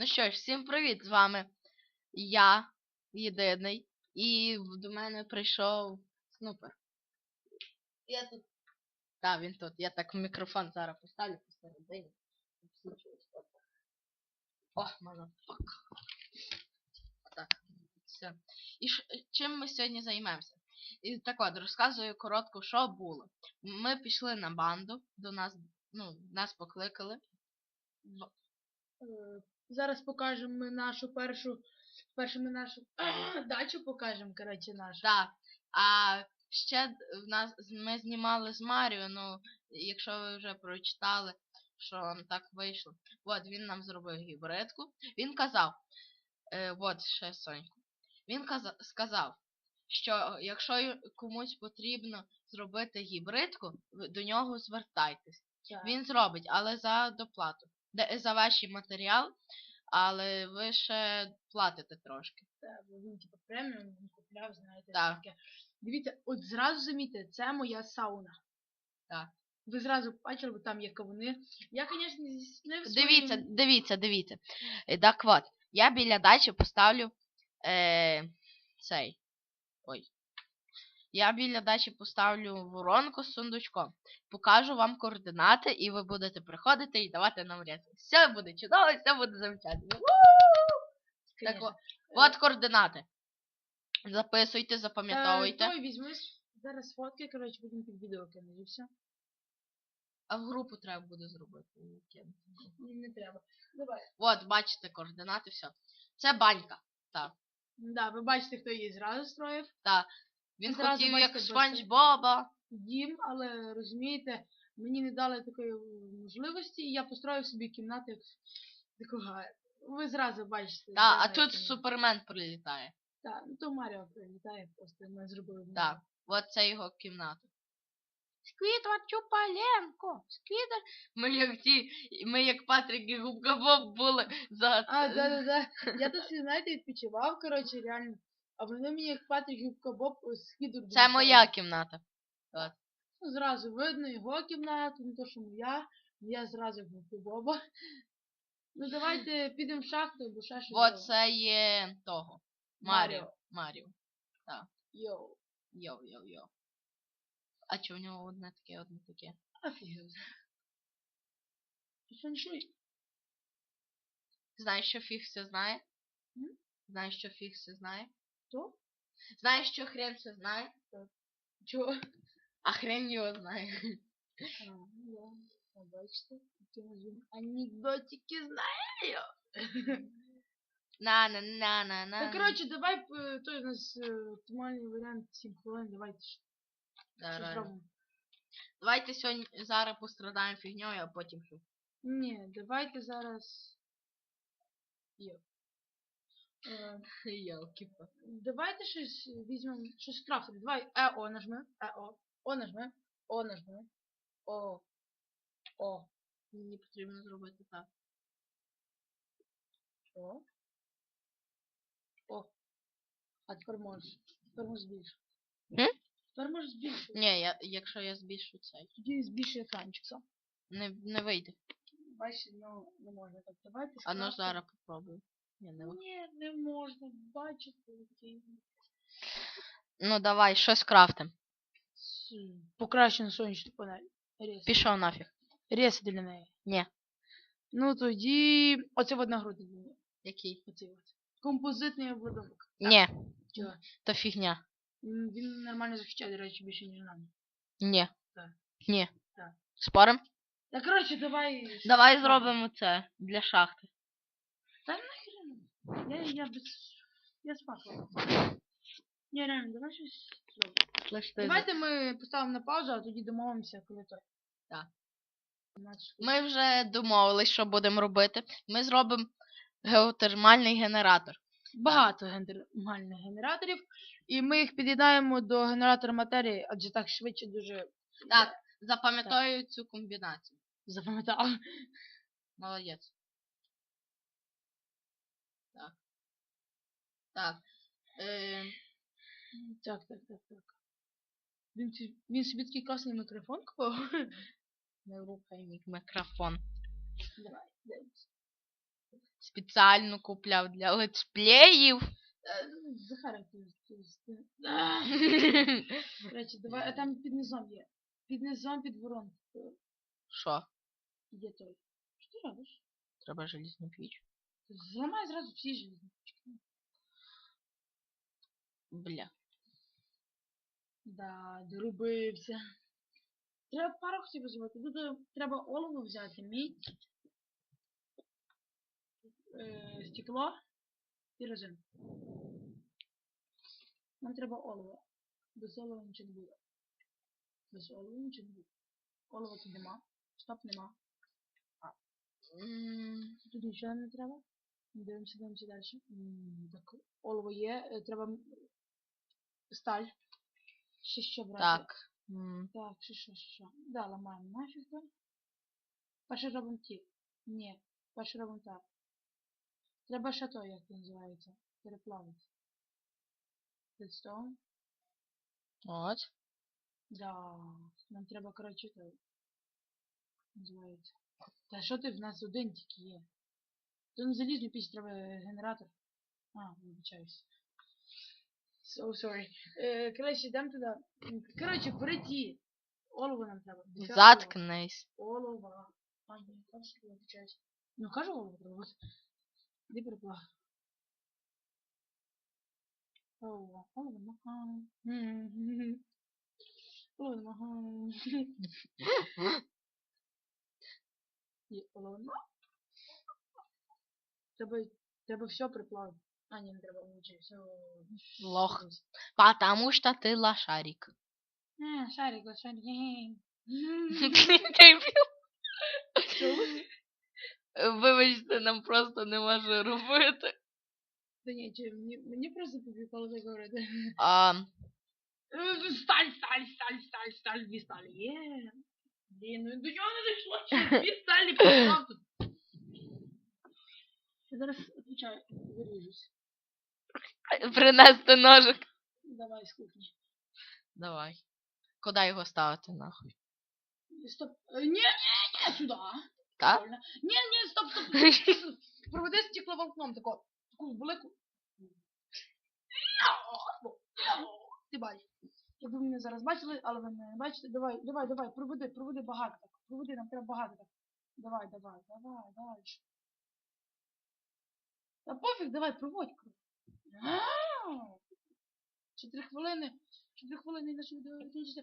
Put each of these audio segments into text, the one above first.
Ну що ж, всім привіт! З вами я, єдиний, і до мене прийшов Снупер. Я тут. Так, він тут. Я так мікрофон зараз поставлю посередині. О, мазафак. Так, все. І ш- чим ми сьогодні займемося? І так от, розказую коротко, що було. Ми пішли на банду, до нас, ну, нас покликали. Зараз покажемо ми нашу першу. Першу ми нашу дачу покажемо, коротше, нашу. Так. А ще в нас ми знімали з Маріо, ну, якщо ви вже прочитали, що так вийшло. От він нам зробив гібридку. Він казав, е, от ще Соньку. Він каза, сказав, що якщо комусь потрібно зробити гібридку, до нього звертайтесь. Так. Він зробить, але за доплату. Де, за ваші матеріал, але ви ще платите трошки. Та, бо він типу преміум, він купляв, знаєте, Так. таке. Дивіться, от зразу замітьте, це моя сауна. Так. Ви зразу бачили, бо там є кавуни. Я, звісно, не в Дивіться, дивіться, дивіться. Е, Так от, я біля дачі поставлю е, цей. Ой. Я біля дачі поставлю воронку з сундучком. Покажу вам координати, і ви будете приходити і давати нам рецепт. Все буде чудово, все буде замечательно. Так от, координати. Записуйте, запам'ятовуйте. Той візьми зараз фотки, коротше, потім під відео кину, і все. А в групу треба буде зробити. кинути. Ні, Не треба. Давай. От, бачите координати, все. Це банька. Так. Да, ви бачите, хто її зразу строїв. Він Зразу хотів як бачите. Спанч Боба. дім, але розумієте, мені не дали такої можливості, і я построїв собі кімнату як такого. Ви зразу бачите. Та, а тут кімната. Супермен прилітає. Так, ну то Маріо прилітає, просто ми зробили. Так, от це його кімната. Сквідвард Чупаленко! Сквідвард... Ми як ті, ми як Патрік і Губка Боб були за... А, да, да, да. Я тут, знаєте, відпочивав, коротше, реально. А вони мені як Патрік Губка Боб скидуть. Це моя кімната. Ну, зразу видно його кімнату, не то, що моя. Я зразу Губка Боба. Ну давайте підемо в шахту, бо ще щось. От зробимо. це є того. Маріо. Маріо. Йоу. Йоу, йоу, йоу. А чо в нього одне таке, одне таке? Офігел. Феншуй. Знаєш, що фіг все знає? М? Знаєш, що фіг все знає? Хто? Знаєш, що хрен все знає? Чого? А хрен його знає. А, ну які ми з анекдотики знаю. на на на на на Та коротше, давай е, той у нас е, оптимальний варіант 7 хвилин, давайте Да. Давайте сьогодні зараз пострадаємо фігньою, а потім що. Ні, давайте зараз. Йо. Е, Йолки. давайте щось візьмемо, щось крафтити. Давай Е, О нажми, Е, О, О нажми, О нажми, О, О, Мені потрібно зробити так. О. О. А тепер можеш. Тепер можеш збільшити. Тепер можеш збільшити. Ні, я, якщо я збільшу цей. Тоді збільшує екранчик сам. Не, не вийде. Бачиш, ну не можна так. Давайте А ну зараз попробую. Ні, не. Ні, не можна, бачите, який. Ну давай, щось крафтим. Покращена сонячна панель. Рез. Пішов нафіг. Рез для неї. Ні. Ну тоді. Оце в одногрудний для неї. Який? Оцей от. Композитний обладунок. Ні, Чого? то фігня. М, Він нормально захищає, до речі, більше, ніж нам. Ні. Так. Ні. Так. Спорим? Та коротше, давай. Давай зробимо це для шахти. Та нахрен. Я, я без. Я спахав. Ні, реально, давай щось зробимо. Лиш ти Давайте ми поставимо на паузу, а тоді домовимося, коли то. Так. Ми вже домовились, що будемо робити. Ми зробимо геотермальний генератор. Багато генеральних генераторів, і ми їх під'єднаємо до генератора матерії, адже так швидше дуже Так, запам'ятаю цю комбінацію. запам'ятав. Молодець. Так. Е, Так, так, так, так. Він, він собі такий класний мікрофон купив. не рухай мій мікрофон. Давай, дивимось. спеціально купляв для летсплеїв. Е, ну, Захар, ти, ти, ти. А, Речі, давай, а там під низом є. Під низом, під воронкою Що? є той. Що ти робиш? Треба желізну піч. Зламай зразу всі железні. Бля. Да, доробився. Треба пару хотів зробити. Тут е, треба олово взяти, мідь, е, стекло і резин. Нам треба олово. Без олова нічого не буде. Без олова нічого не буде. Олова тут нема. Стоп, нема. М, Тут нічого не треба. Дивимося, дивимося далі. Так, олово є. е, Треба сталь. Ще що брати? Так. м, Так, що, що, що. Да, ламаємо нафіг то. Перше робимо ті. Ні, перше робимо так. Треба ще то, як це називається. Переплавити. Redstone. От. Да. Нам треба, коротше, то. Називається. Та що ти в нас один тільки є? То не залізну піч, треба генератор. А, вибачаюсь. So sorry. Е, коротше, йдемо туди. М, Коротше, перейти. Олово нам треба. Десятку олова. Заткнись. Олова. А, ні, кажу, я вибачаюсь. Ну, кажу олова треба. Де переплав? Олова. Олова. М-м-м. Олова нога. Олова нога. Треба, треба все приплавити. А, ні, не треба, нічого, все. Лох. Потому что ты лошарик. А, шарик, ось шарик. Ге-ге. Дебіл. Вибачте, нам просто нема що робити. Та ні, чи, мені, мені просто попікало так говорити. А, Е, Сталь, сталь, сталь, сталь, сталь, дві сталі. Є. Блін, ну до чого не дійшло? Ще Дві сталі поставив тут. Я зараз відвічаю, виріжусь. принести ножик. Давай з кухні. Давай. Куди його ставити нахуй? Стоп. Е, Ні, ні, ні, сюди. Так? Ні, ні, стоп, стоп, стоп. стоп. Проведи стекловолокном тако. Таку велику. Ти бачиш. Якби ви мене зараз бачили, але ви мене не бачите. Давай, давай, давай, проведи, проведи багато так. Проведи, нам треба багато так. Давай, давай, давай, далі. Та пофіг, давай, проводь. Чотири хвилини. Чотири хвилини наше відео закінчиться.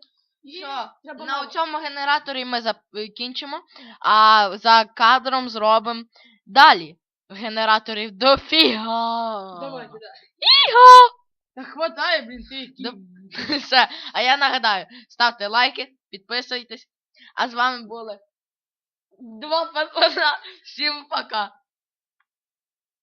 Що, треба на мало. цьому генераторі ми закінчимо, а за кадром зробимо далі. Генераторів дофіга. Давай, давай. Іго! Та хватає, блін, ти який. Да- Все. А я нагадаю, ставте лайки, підписуйтесь. А з вами були два пацана. Всім пока.